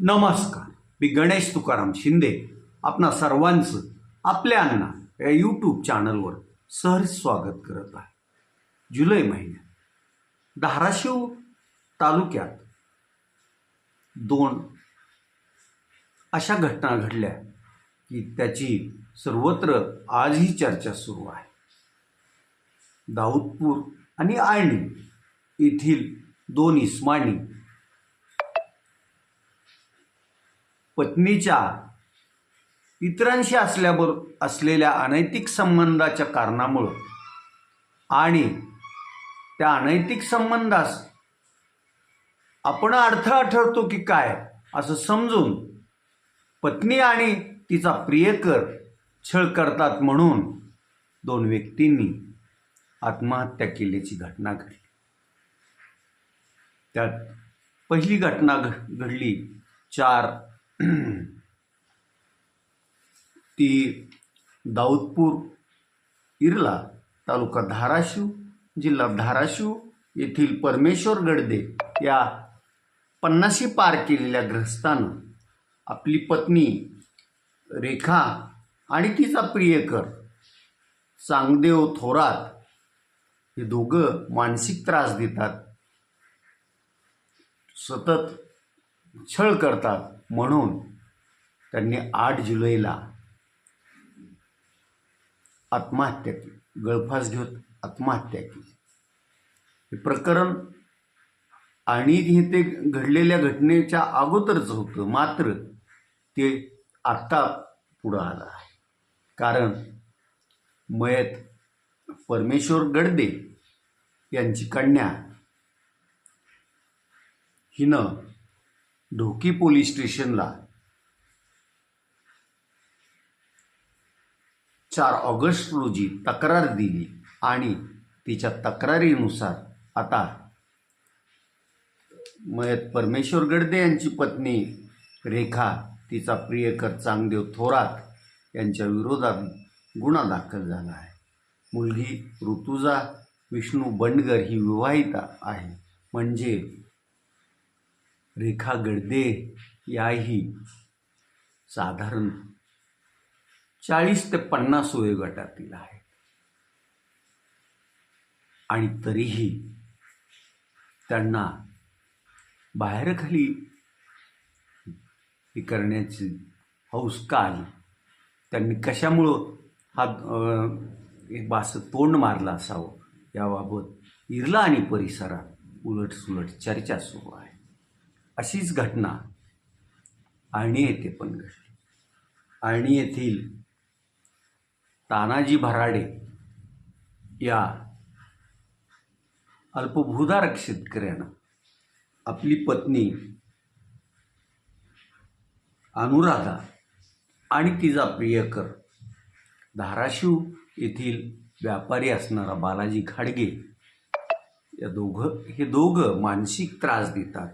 नमस्कार. मी गणेश तुकाराम शिंदे. आपणा सर्वांचं आपल्या अण्णा या यूट्यूब चॅनलवर सहर्ष स्वागत करत आहे. जुलै महिन्यात धाराशिव तालुक्यात दोन अशा घटना घडल्या की त्याची सर्वत्र आजही चर्चा सुरू आहे. दाऊदपूर आणि आळणी येथील दोन इस्मानी पत्नीच्या इतरांशी असल्याबर असलेल्या अनैतिक संबंधाच्या कारणामुळं आणि त्या अनैतिक संबंधास आपण अडथळा ठरतो की काय असं समजून पत्नी आणि तिचा प्रियकर छळ करतात म्हणून दोन व्यक्तींनी आत्महत्या केल्याची घटना घडली. त्यात पहिली घटना घडली चार ती दाऊदपूर इरला तालुका धाराशिव जिल्हा धाराशिव येथील परमेश्वर गडदे या पन्नाशी पार केलेल्या ग्रस्तानं आपली पत्नी रेखा आणि तिचा प्रियकर चांगदेव थोरात हे दोघं मानसिक त्रास देतात सतत छळ करतात. म्हणून त्यांनी आठ जुलैला आत्महत्या केली. गळफास घेऊन आत्महत्या केली. हे प्रकरण आणि हे ते घडलेल्या घटनेच्या अगोदरच होतं. मात्र ते आत्ता पुढं आलं आहे. कारण मयत परमेश्वर गडदे यांची कन्या हिनं ढोकी पोलीस स्टेशनला चार ऑगस्ट रोजी तक्रार दिली आणि तिच्या तक्रारीनुसार आता मयत परमेश्वर गडदे यांची पत्नी रेखा तिचा प्रियकर चांगदेव थोरात यांच्या विरोधात गुन्हा दाखल झाला आहे. मुलगी ऋतुजा विष्णू बंडगर ही विवाहिता आहे. म्हणजे रेखा गडदे याही साधारण चाळीस ते पन्नास वयोगटातील आहे आणि तरीही त्यांना बाहेरखाली हे करण्याची हौस का आली? त्यांनी कशामुळं हा एक बास तोंड मारलं असावं? याबाबत इरला आणि परिसरात उलटसुलट चर्चा सुरू आहे. अशीच घटना. आळणी येथे पण घडली. आळणी येथील तानाजी भराडे या अल्पभूधारक शेतकऱ्यानं आपली पत्नी अनुराधा आणि तिचा प्रियकर धाराशिव येथील व्यापारी असणारा बालाजी घाडगे या दोघं हे दोघं मानसिक त्रास देतात.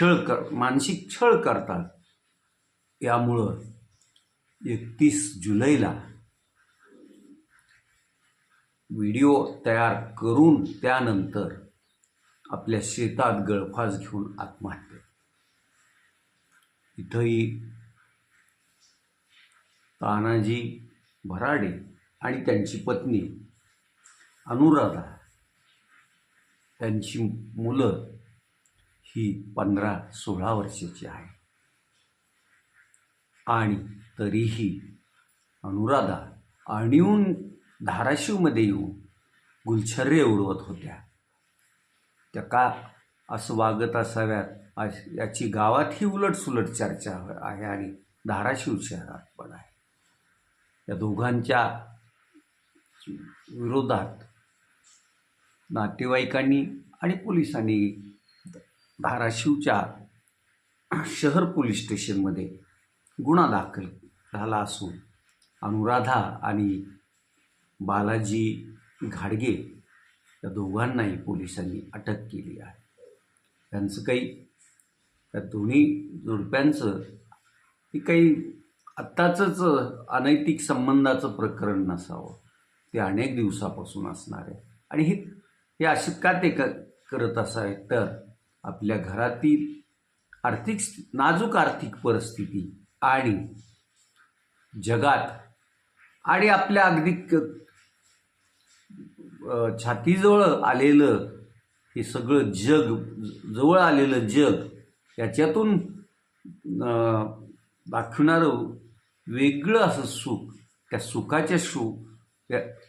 छळ कर मानसिक छळ करतात. यामुळं एकतीस जुलैला व्हिडिओ तयार करून त्यानंतर आपल्या शेतात गळफास घेऊन आत्महत्या. इथंही तानाजी भराडे आणि त्यांची पत्नी अनुराधा त्यांची मुलं ही पंधरा सोळा वर्षाची आहे. आणि तरीही अनुराधा आणीहून धाराशिवमध्ये येऊन गुलछर्रे उडवत होत्या. त्या का असं वागत असाव्यात? याची याची गावातही उलटसुलट चर्चा आहे आणि धाराशिव शहरात पण आहे. या दोघांच्या विरोधात नातेवाईकांनी आणि पोलिसांनी धाराशिवच्या शहर पोलीस स्टेशनमध्ये गुन्हा दाखल झाला असून अनुराधा आणि बालाजी घाडगे या दोघांनाही पोलिसांनी अटक केली आहे. त्यांचं काही त्या दोन्ही जोडप्यांचं हे काही आत्ताचंच अनैतिक संबंधाचं प्रकरण नसावं. ते अनेक दिवसापासून असणार आहे. आणि हे हे असे का ते क करत असावे तर आपल्या घरातील आर्थिक नाजूक आर्थिक परिस्थिती आणि जगात आणि आपल्या अगदी छातीजवळ आलेलं हे सगळं जग जवळ आलेलं जग याच्यातून दाखवणारं वेगळं असं सुख त्या सुखाच्या सुख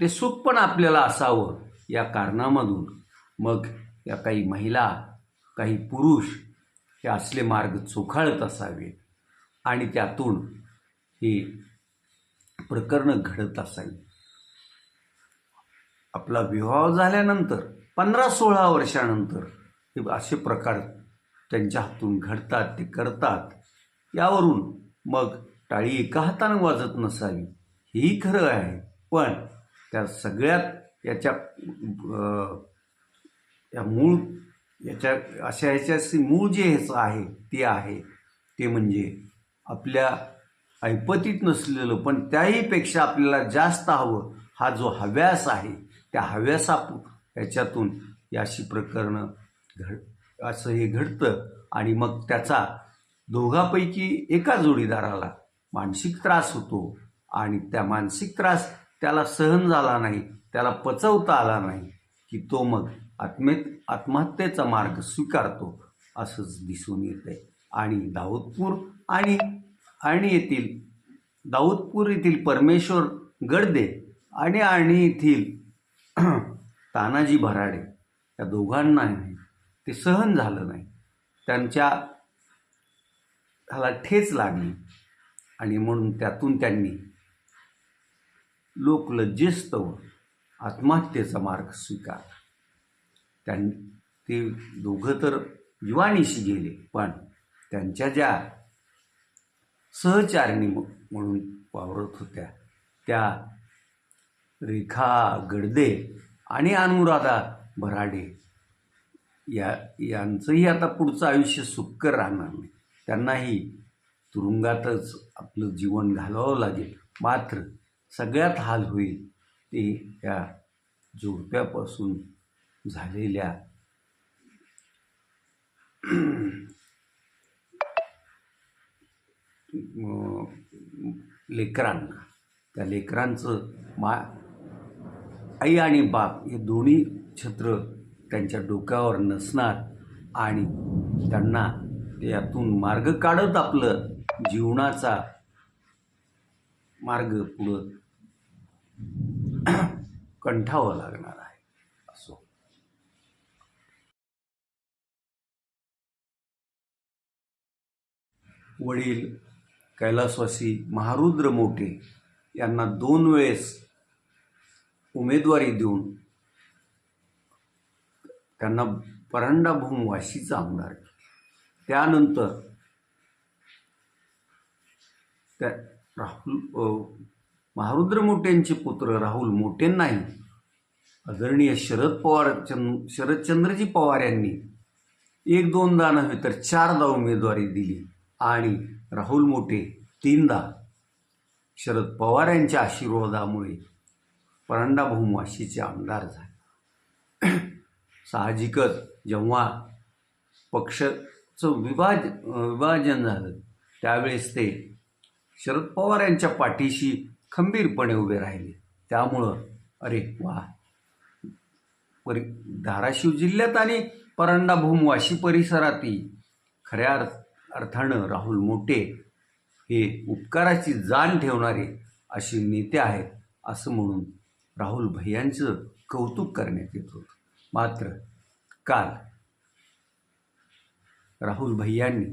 ते सुख पण आपल्याला असावं या कारणामधून. मग या काही महिला काही पुरुष हे असले मार्ग चोखाळत असावेत आणि त्यातून ही प्रकरणं घडत असावी. आपला विवाह झाल्यानंतर पंधरा सोळा वर्षानंतर हे असे प्रकार त्यांच्या हातून घडतात ते करतात. यावरून मग टाळी एका हातानं वाजत नसावी हेही खरं आहे. पण त्या सगळ्यात याच्या या मूळ याच्या अशा ह्याच्याशी मूळ जे ह्याचं आहे ते आहे. ते म्हणजे आपल्या ऐपतीत नसलेलं पण त्याहीपेक्षा आपल्याला जास्त हवं हा जो हव्यास आहे त्या हव्यासा याच्यातून अशी प्रकरणं घड असं हे घडतं. आणि मग त्याचा दोघापैकी एका जोडीदाराला मानसिक त्रास होतो आणि त्या मानसिक त्रास त्याला सहन झाला नाही त्याला पचवता आला नाही की तो मग आत्मेत आत्महत्येचा मार्ग स्वीकारतो असंच दिसून येते आणि दाऊदपूर आणि आणि येथील दाऊदपूर येथील परमेश्वर गडदे आणि आणि येथील तानाजी भराडे या दोघांनाही ते सहन झालं नाही. त्यांच्या ह्याला ठेच लागली. आणि म्हणून त्यातून त्यांनी लोकलज्जेस्तव आत्महत्येचा मार्ग स्वीकारला. त्यां ते दोघं तर युवानीशी गेले पण त्यांच्या ज्या सहचारिणी म- म्हणून वावरत होत्या त्या रेखा गडदे आणि अनुराधा भराडे या यांचंही आता पुढचं आयुष्य सुखकर राहणार नाही. त्यांनाही तुरुंगातच आपलं जीवन घालवावं लागेल. मात्र सगळ्यात हाल होईल ते या जोडप्यापासून झालेल्या लेकरांना. त्या लेकरांचं मा आई आणि बाप हे दोन्ही छत्र त्यांच्या डोक्यावर नसणार आणि त्यांना यातून मार्ग काढत आपलं जीवनाचा मार्ग पुढं कंठावं लागणार. वडील कैलासवासी महारुद्र मोठे यांना दोन वेळेस उमेदवारी देऊन त्यांना परांडा भूम वाशीचा आमदार त्यानंतर त्या राहुल महारुद्र मोठेंचे पुत्र राहुल मोटेंनाही आदरणीय शरद पवार चंद शरदचंद्रजी पवार यांनी एक दोनदा नव्हे तर चारदा उमेदवारी दिली. आणि राहुल मोठे तीनदा शरद पवार यांच्या आशीर्वादामुळे परंडा वाशीचे आमदार झाले. साहजिकच जेव्हा पक्षाचं विभाज विभाजन झालं त्यावेळेस ते शरद पवार यांच्या पाठीशी खंबीरपणे उभे राहिले. त्यामुळं अरे वा! परि धाराशिव जिल्ह्यात आणि परंडा भूम वाशी परिसरातही खऱ्या अर्थ अर्थानं राहुल मोटे हे उपकाराची जाण ठेवणारे असे नेते आहेत असं म्हणून राहुल भैयांचं कौतुक करण्यात येत होतं. मात्र काल राहुल भैयांनी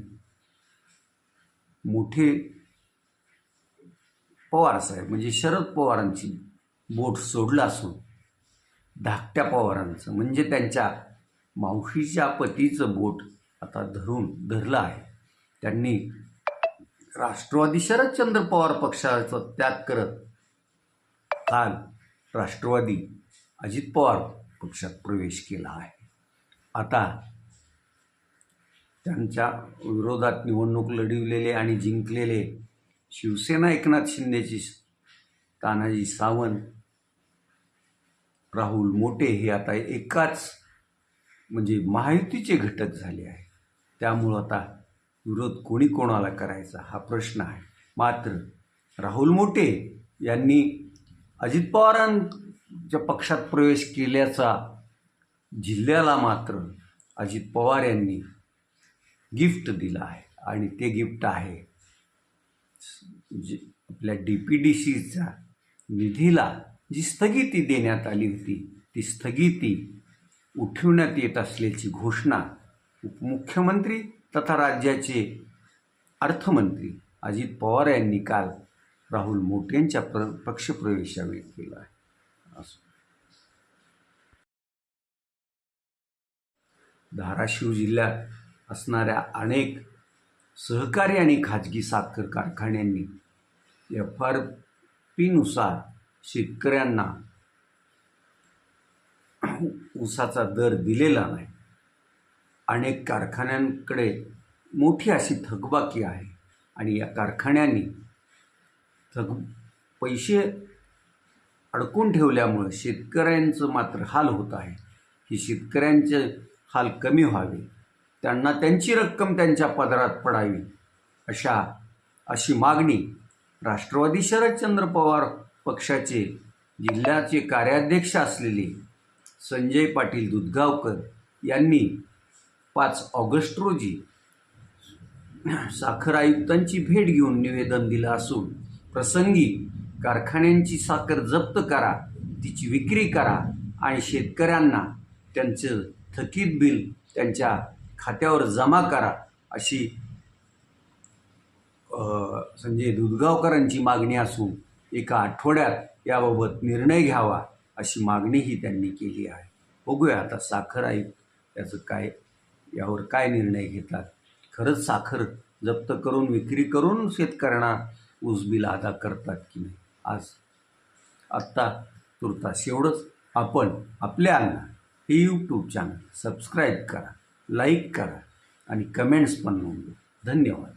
मोठे पवारसाहेब म्हणजे शरद पवारांची बोट सोडलं असून धाकट्या पवारांचं म्हणजे त्यांच्या मावशीच्या पतीचं बोट आता धरून धरलं आहे. त्यांनी राष्ट्रवादी शरदचंद्र पवार पक्षाचा त्याग करत काल राष्ट्रवादी अजित पवार पक्षात प्रवेश केला आहे. आता त्यांच्या विरोधात निवडणूक लढविलेले आणि जिंकलेले शिवसेना एकनाथ शिंदेची तानाजी सावंत राहुल मोटे हे आता एकाच म्हणजे महायुतीचे घटक झाले आहे त्यामुळं आता विरोध कोणी कोणाला करायचा हा प्रश्न आहे. मात्र राहुल मोटे यांनी अजित पवारांच्या पक्षात प्रवेश केल्याचा जिल्ह्याला मात्र अजित पवार यांनी गिफ्ट दिलं आहे आणि ते गिफ्ट आहे जे आपल्या डी पी डी सीचा निधीला जी स्थगिती देण्यात आली होती ती स्थगिती उठविण्यात येत असल्याची घोषणा उपमुख्यमंत्री तथा राज्याचे अर्थमंत्री अजित पवार यांनी काल राहुल मोटेंच्या प्र पक्षप्रवेशावेळी केला आहे. असं. धाराशिव जिल्ह्यात असणाऱ्या अनेक सहकारी आणि खाजगी साखर कारखान्यांनी एफ आर पीनुसार शेतकऱ्यांना ऊसाचा दर दिलेला नाही. अनेक कारखान्यांकडे मोठी अशी थकबाकी आहे. आणि या कारखान्यांनी थक पैसे अडकून ठेवल्यामुळं शेतकऱ्यांचं मात्र हाल होत आहे. की शेतकऱ्यांचे हाल कमी व्हावे. त्यांना त्यांची रक्कम त्यांच्या पदरात पडावी अशा अशी मागणी राष्ट्रवादी शरदचंद्र पवार पक्षाचे जिल्ह्याचे कार्याध्यक्ष असलेले संजय पाटील दुधगावकर यांनी पाच ऑगस्ट रोजी साखर आयुक्तांची भेट घेऊन निवेदन दिलं असून प्रसंगी कारखान्यांची साखर जप्त करा तिची विक्री करा आणि शेतकऱ्यांना त्यांचं थकीत बिल त्यांच्या खात्यावर जमा करा अशी संजय दुधगावकरांची मागणी असून एका आठवड्यात याबाबत निर्णय घ्यावा अशी मागणीही त्यांनी केली आहे. बघूया आता साखर आयुक्त याचं काय यावर काय निर्णय घेतात? खरंच साखर जप्त करून विक्री करून शेतकऱ्यांना ऊस बिल अदा करतात की नाही? आज आत्ता तुर्तास एवढंच. आपण आपल्या अन्न हे यूट्यूब चॅनल सबस्क्राईब करा लाईक करा आणि कमेंट्स पण नोंदवा. धन्यवाद.